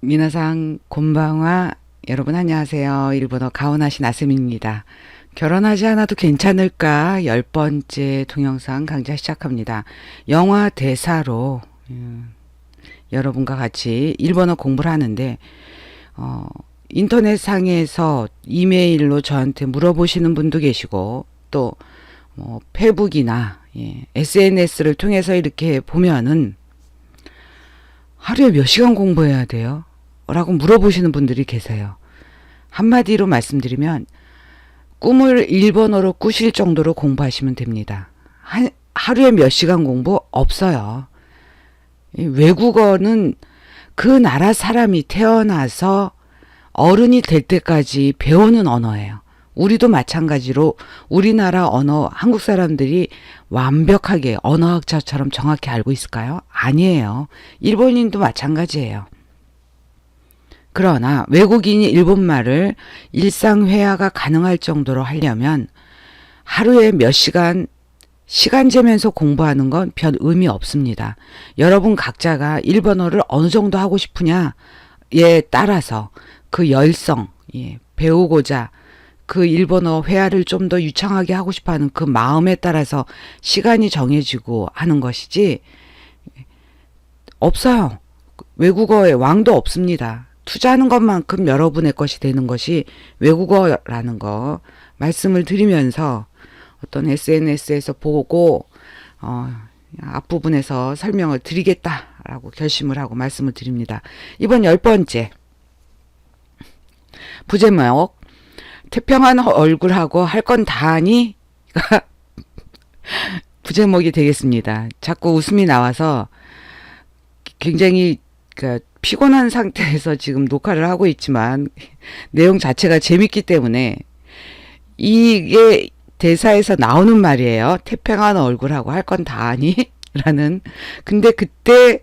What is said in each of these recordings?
미나상 곤방와 여러분 안녕하세요. 일본어 가오나시 나스미입니다. 결혼하지 않아도 괜찮을까 열 번째 동영상 강좌 시작합니다. 영화 대사로 음, 여러분과 같이 일본어 공부를 하는데 어, 인터넷 상에서 이메일로 저한테 물어보시는 분도 계시고 또 뭐, 페북이나 예, SNS를 통해서 이렇게 보면은 하루에 몇 시간 공부해야 돼요? 라고 물어보시는 분들이 계세요. 한마디로 말씀드리면 꿈을 일본어로 꾸실 정도로 공부하시면 됩니다. 한, 하루에 몇 시간 공부 없어요. 이 외국어는 그 나라 사람이 태어나서 어른이 될 때까지 배우는 언어예요. 우리도 마찬가지로 우리나라 언어 한국 사람들이 완벽하게 언어학자처럼 정확히 알고 있을까요? 아니에요. 일본인도 마찬가지예요. 그러나 외국인이 일본말을 일상회화가 가능할 정도로 하려면 하루에 몇 시간 시간 재면서 공부하는 건 별 의미 없습니다. 여러분 각자가 일본어를 어느 정도 하고 싶으냐에 따라서 그 열성, 예, 배우고자 그 일본어 회화를 좀 더 유창하게 하고 싶어 하는 그 마음에 따라서 시간이 정해지고 하는 것이지, 없어요. 외국어의 왕도 없습니다. 투자하는 것만큼 여러분의 것이 되는 것이 외국어라는 거 말씀을 드리면서 어떤 SNS에서 보고 어, 앞부분에서 설명을 드리겠다라고 결심을 하고 말씀을 드립니다. 이번 열 번째 부제목 태평한 얼굴하고 할 건 다 하니 부제목이 되겠습니다. 자꾸 웃음이 나와서 굉장히 그 피곤한 상태에서 지금 녹화를 하고 있지만 내용 자체가 재밌기 때문에 이게 대사에서 나오는 말이에요. 태평한 얼굴하고 할 건다 하니? 라는. 근데 그때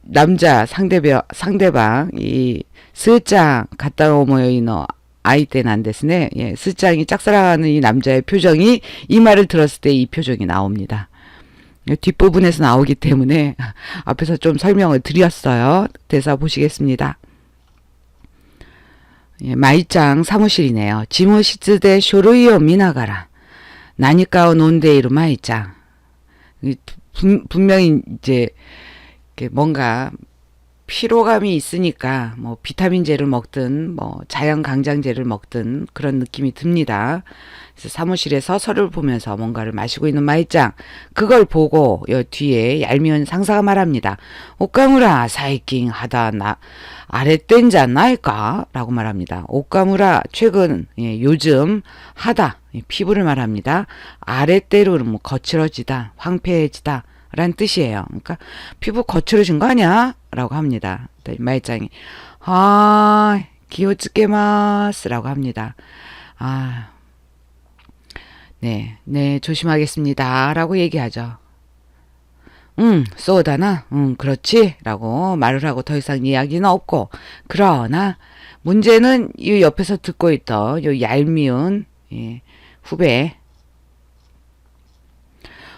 남자 상대방, 상대방, 이, 스짱, 갔다 오모여이너, 아이 때는 안 됐으네. 예, 스짱이 짝사랑하는 이 남자의 표정이 이 말을 들었을 때 이 표정이 나옵니다. 뒷부분에서 나오기 때문에 앞에서 좀 설명을 드렸어요. 대사 보시겠습니다. 예, 마이짱 사무실이네요. 지무시츠대 쇼루이오 미나가라. 나니까오 논데이로 마이짱. 분명히 이제 뭔가 피로감이 있으니까 뭐 비타민제를 먹든 뭐 자연 강장제를 먹든 그런 느낌이 듭니다. 그래서 사무실에 서서를 보면서 뭔가를 마시고 있는 마이짱 그걸 보고 여 뒤에 얄미운 상사가 말합니다. 오카무라 사이킹 하다 나 아랫된자 나일까? 라고 말합니다. 오카무라 최근 예, 요즘 하다 예, 피부를 말합니다. 아랫대로는 뭐 거칠어지다 황폐해지다 라는 뜻이에요. 그러니까 피부 거칠어진 거 아니야? 라고 합니다. 마이짱이 아 기호츠케마스 라고 합니다. 아 네, 네, 조심하겠습니다. 라고 얘기하죠. 응, 쏘다나, 응, 그렇지. 라고 말을 하고 더 이상 이야기는 없고. 그러나, 문제는 이 옆에서 듣고 있던 요 얄미운, 예, 후배.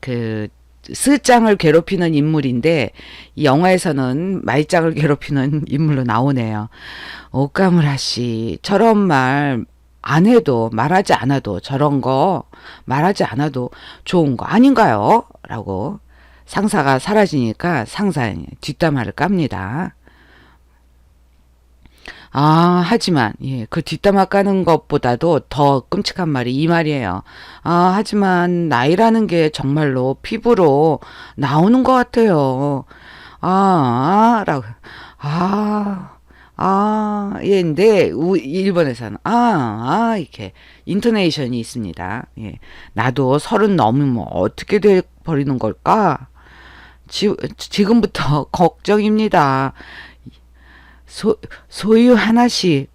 그 스짱을 괴롭히는 인물인데 이 영화에서는 마이짱을 괴롭히는 인물로 나오네요. 오카무라 씨 저런 말 안 해도 말하지 않아도 저런 거 말하지 않아도 좋은 거 아닌가요? 라고 상사가 사라지니까 상사 뒷담화를 깝니다. 아, 하지만, 예, 그 뒷담화 까는 것보다도 더 끔찍한 말이 이 말이에요. 아, 하지만, 나이라는 게 정말로 피부로 나오는 것 같아요. 아, 아, 라고, 아, 아, 예, 근데, 우, 일본에서는, 아, 아, 이렇게, 인터네이션이 있습니다. 예. 나도 서른 넘으면 어떻게 돼 버리는 걸까? 지, 지금부터 걱정입니다. 소, 소유 하나씩